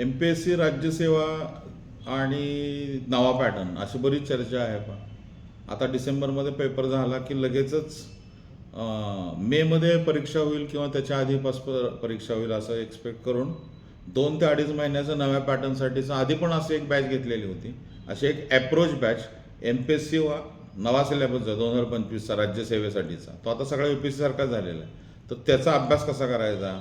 M P S C Rajyaseva आणि नवा pattern अशी बरीच चर्चा आहे पण. आता डिसेंबरमध्ये पेपर झाला की लगेचच मेमध्ये परीक्षा होईल किंवा त्याच्या आधीपास प- परीक्षा होईल असं एक्सपेक्ट करून दोन ते अडीच महिन्याचं नव्या पॅटर्नसाठीचं आधी पण अशी एक बॅच घेतलेली होती. अशी एक approach batch M P S C वा नवा सिलेबसचा दोन हजार पंचवीसचा राज्यसेवेसाठीचा तो आता सगळा यू पी एस सारखा झालेला आहे. तर त्याचा अभ्यास कसा करायचा?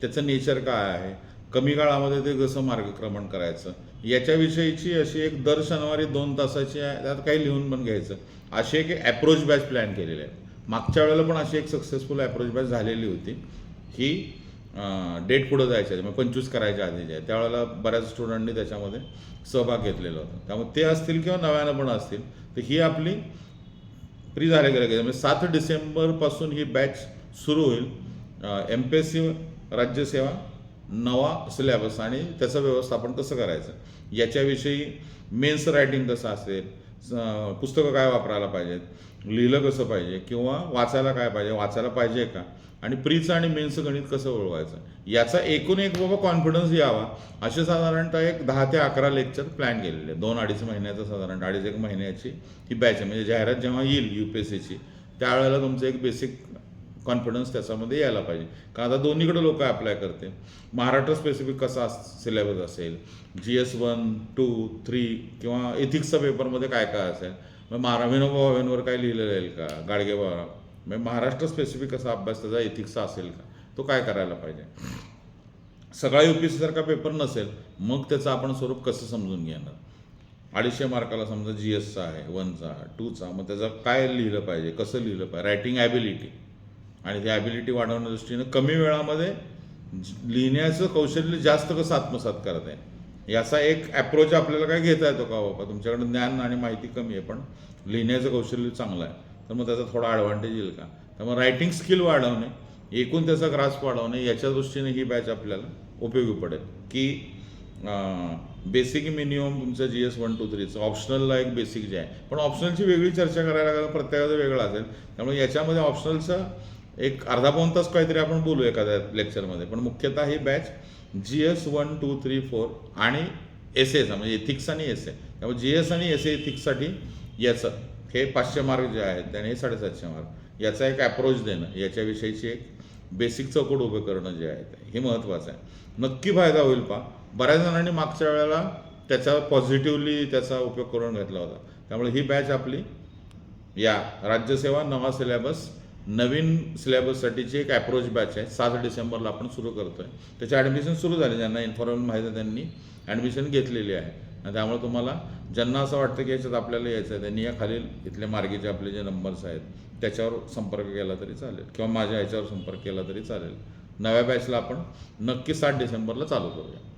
त्याचं नेचर काय आहे? कमी काळामध्ये ते कसं मार्गक्रमण करायचं? याच्याविषयीची अशी एक दर शनिवारी दोन तासाची आहे त्यात काही लिहून पण घ्यायचं. अशी एक ॲप्रोच बॅच प्लॅन केलेली आहे. मागच्या वेळेला पण अशी एक सक्सेसफुल ॲप्रोच बॅच झालेली होती. ही डेट पुढं जायच्या आधी, म्हणजे पंचवीस करायच्या आधी जे आहे. त्यावेळेला बऱ्याच स्टुडंटनी त्याच्यामध्ये सहभाग घेतलेला होता. त्यामुळे ते असतील किंवा नव्यानं पण असतील तर ही आपली प्री झाले गेले म्हणजे सात डिसेंबरपासून ही बॅच सुरू होईल. M P S C Rajyaseva नवा सिलेबस आणि त्याचं व्यवस्थापन कसं करायचं. याच्याविषयी मेन्स रायटिंग कसं असेल पुस्तकं काय वापरायला पाहिजेत लिहिलं कसं पाहिजे किंवा वाचायला काय पाहिजे वाचायला पाहिजे का? आणि प्रीचं आणि मेन्सचं गणित कसं ओळवायचं? याचा एकूण एक बाबा कॉन्फिडन्स यावा असे साधारणतः एक दहा ते अकरा लेक्चर प्लॅन केलेले. दोन अडीच महिन्याचं साधारणतः अडीच एक महिन्याची ही बॅच आहे. म्हणजे जाहिरात जेव्हा येईल यू पी एस सीची त्यावेळेला तुमचं एक बेसिक कॉन्फिडन्स त्याच्यामध्ये यायला पाहिजे. कारण आता दोन्हीकडे लोक अप्लाय करते. महाराष्ट्र स्पेसिफिक कसा सिलेबस असेल? G S one two three किंवा एथिक्सचा पेपरमध्ये काय काय असेल? मग महारा विनोबा भावेंवर काय लिहिलेलं आहे का? गाडगेबा म्हणजे महाराष्ट्र स्पेसिफिक कसा अभ्यास त्याचा एथिक्सचा असेल का? तो काय करायला पाहिजे? सगळा यू पी एस सारखा पेपर नसेल मग त्याचं आपण स्वरूप कसं समजून घेणार? अडीचशे मार्काला समजा जी एसचा आहे वनचा टूचा मग त्याचं काय लिहिलं पाहिजे? कसं लिहिलं पाहिजे? रायटिंग ॲबिलिटी आणि ती ॲबिलिटी वाढवण्याच्या दृष्टीनं कमी वेळामध्ये लिहिण्याचं कौशल्य जास्त कसं आत्मसात करत आहे? याचा एक ॲप्रोच आपल्याला काय घेता येतो का हो? बाबा तुमच्याकडे ज्ञान आणि माहिती कमी आहे पण लिहिण्याचं कौशल्य चांगलं आहे. तर मग त्याचा थोडा ॲडव्हान्टेज येईल का? त्यामुळे रायटिंग स्किल वाढवणे एकूण त्याचा ग्रास वाढवणे याच्या दृष्टीने ही बॅच आपल्याला उपयोगी पडेल. की बेसिक मिनिमम तुमचं जी एस वन टू थ्रीचं ऑप्शनलला एक बेसिक जे आहे. पण ऑप्शनलची वेगळी चर्चा करायला लागेल प्रत्येकाचं वेगळं असेल. त्यामुळे याच्यामध्ये ऑप्शनलचं एक अर्धा पाऊन तास काहीतरी आपण बोलू एखाद्या लेक्चरमध्ये पण मुख्यतः ही batch G S one two three four आणि एस एचा म्हणजे एथिक्स आणि एस ए त्यामुळे जी एस आणि एस ए एथिक्ससाठी याचं हे पाचशे मार्क जे आहेत त्याने हे साडेसातशे मार्क याचा एक अप्रोच देणं याच्याविषयीची एक बेसिक चौकट उभं करणं जे आहे हे महत्त्वाचं आहे. नक्की फायदा होईल पा बऱ्याच जणांनी मागच्या वेळेला त्याचा पॉझिटिव्हली त्याचा उपयोग करून घेतला होता. त्यामुळे ही बॅच आपली या राज्यसेवा नवा सिलेबस नवीन सिलेबससाठीची एक अप्रोच बॅच आहे. सात डिसेंबरला आपण सुरू करतो आहे त्याची ॲडमिशन सुरू झाले ज्यांना इन्फॉर्मेशन माहिती आहे त्यांनी ॲडमिशन घेतलेली आहे. आणि त्यामुळे तुम्हाला ज्यांना असं वाटतं की याच्यात आपल्याला यायचं आहे त्यांनी या खालील इथले मार्गीचे आपले जे नंबर्स आहेत त्याच्यावर संपर्क केला तरी चालेल. किंवा माझ्या ह्याच्यावर संपर्क केला तरी चालेल. नव्या बॅचला आपण नक्की सात डिसेंबरला चालू करूया.